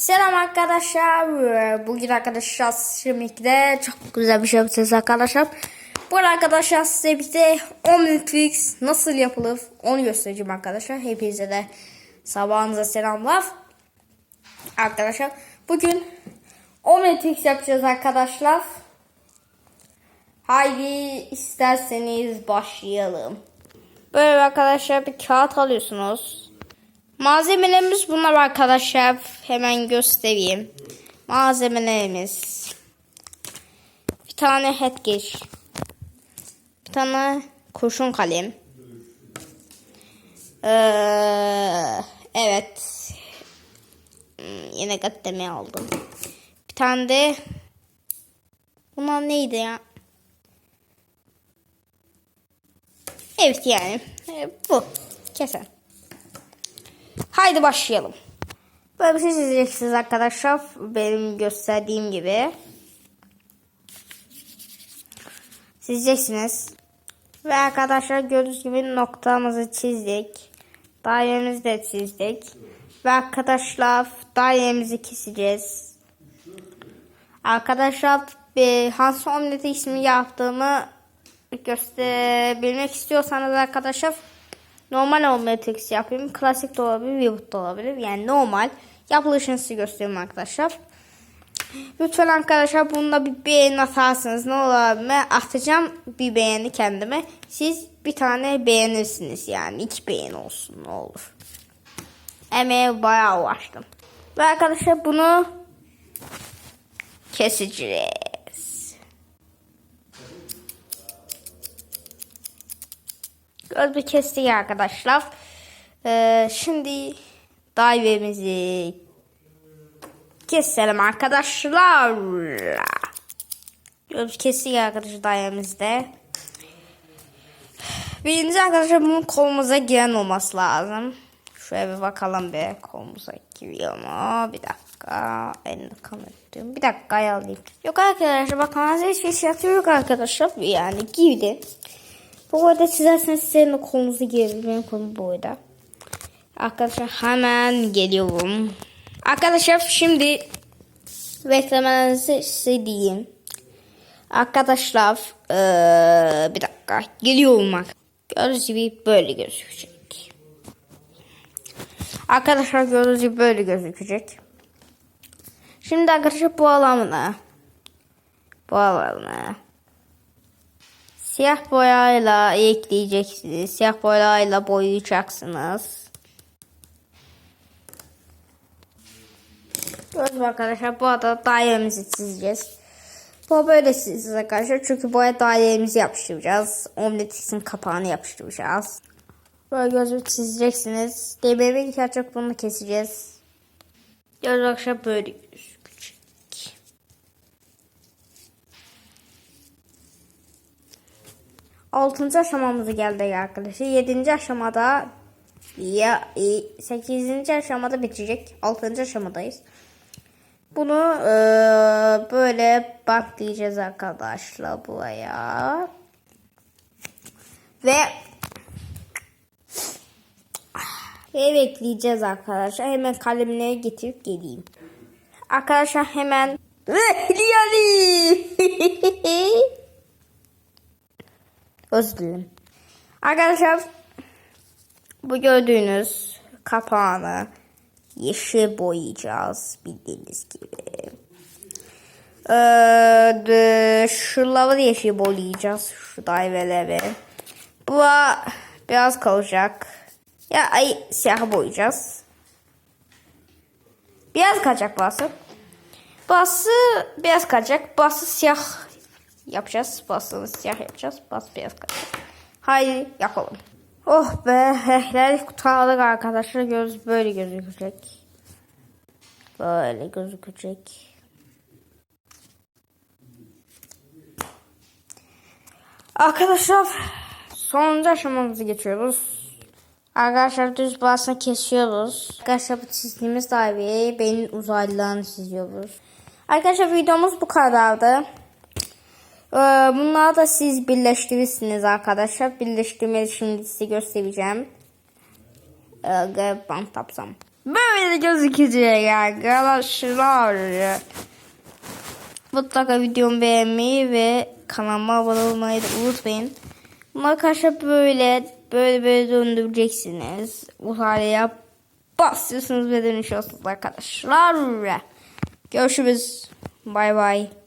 Selam arkadaşlar. Bugün arkadaşlar Şimdi'de çok güzel bir şey yapacağız arkadaşlar. Bu arkadaşlar size bize Omnitrix nasıl yapılır onu göstereceğim arkadaşlar. Hepinize de sabahınıza selamlar. Arkadaşlar bugün Omnitrix yapacağız arkadaşlar. Haydi isterseniz başlayalım. Böyle arkadaşlar bir kağıt alıyorsunuz. Malzemelerimiz bunlar arkadaşlar. Hemen göstereyim. Malzemelerimiz. Bir tane hetgeç. Bir tane kurşun kalem. Ee, evet. Hmm, Yine gaddemi aldım. Bir tane de Bunlar neydi ya? Evet yani. Ee, bu. Kesen. Haydi başlayalım. Böyle bir şey çizeceksiniz arkadaşlar. Benim gösterdiğim gibi. Çizeceksiniz. Ve arkadaşlar gördüğünüz gibi noktamızı çizdik. Dairemizi de çizdik. Ve arkadaşlar dairemizi keseceğiz. Arkadaşlar bir Hans Omlet ismi yaptığımı gösterebilmek istiyorsanız arkadaşlar normal Omnitrix yapayım. Klasik de olabilir, Reboot da olabilir. Yani normal yapılışını size göstereyim arkadaşlar. Lütfen arkadaşlar bunda bir beğeni atarsınız. Ne olur ben atacağım bir beğeni kendime. Siz bir tane beğenirsiniz yani. iki beğeni olsun ne olur. Emeğe bayağı uğraştım. Ve arkadaşlar bunu keseceğiz. Gözü kestik arkadaşlar. Ee, şimdi dairemizi keselim arkadaşlar. Gözü kestik arkadaşlar dairemizde. Birinci arkadaşlar bunun kolumuza giren olması lazım. Şöyle bir bakalım bir kolumuza giriyor mu? Bir dakika. Elini kameratayım. Bir dakika ayarlayayım. Yok arkadaşlar bakın hiçbir şey yok arkadaşlar. Yani girdi. Bu arada çizerseniz sizin de kolunuzu. Benim kolum bu arada. Arkadaşlar hemen geliyorum. Arkadaşlar şimdi beklemelerinizi size diyeyim. Arkadaşlar eee, bir dakika geliyorum bak. Gördüğünüz gibi böyle gözükecek. Arkadaşlar gördüğünüz gibi böyle gözükecek. Şimdi arkadaşlar bu alanı bu alanı Siyah boyayla ekleyeceksiniz. Siyah boyayla boyayacaksınız. Gördüm arkadaşlar bu arada dairemizi çizeceğiz. Bu böyle çizeceğiz arkadaşlar. Çünkü boya dairemizi yapıştıracağız. Omletiksin kapağını yapıştıracağız. Böyle gözü çizeceksiniz. Demiri ilk açık bunu keseceğiz. Göz arkadaşlar böyle gözüküyor. 6. aşamamıza geldik arkadaşlar. 7. aşamada ya e, 8. aşamada bitecek. 6. aşamadayız. Bunu e, böyle bantlayacağız arkadaşlar buraya. Ve ve bekleyeceğiz arkadaşlar. Hemen kalemleri getirip geleyim. Arkadaşlar hemen Liali Özür dilerim. Arkadaşlar bu gördüğünüz kapağını yeşil boyayacağız bildiğiniz gibi. Ee, de, şuraları da yeşil boyayacağız. Şu daireleri. Bu biraz kalacak. Ya ay siyah boyayacağız. Biraz kalacak bası. Bası beyaz kalacak. Bası siyah yapacağız. Basını siyah yapacağız. Bas beyaz kalacak. Haydi yapalım. Oh be hehler kurtardık arkadaşlar. Göz böyle gözükecek. Böyle gözükecek. Arkadaşlar sonuncu aşamamızı geçiyoruz. Arkadaşlar düz basını kesiyoruz. Arkadaşlar bu çizdiğimiz daireyi beyin uzaylılarını çiziyoruz. Arkadaşlar videomuz bu kadardı. Ee, Bunları da siz birleştirirsiniz arkadaşlar. Birleştirmeyi şimdi size göstereceğim. Ee, bant tapsam. böyle gözükecek arkadaşlar. Mutlaka videomu beğenmeyi ve kanalıma abone olmayı da unutmayın. Bunu arkadaşlar böyle böyle böyle döndüreceksiniz. Bu hale basıyorsunuz ve dönüşüyorsunuz arkadaşlar. Görüşürüz. Bay bay.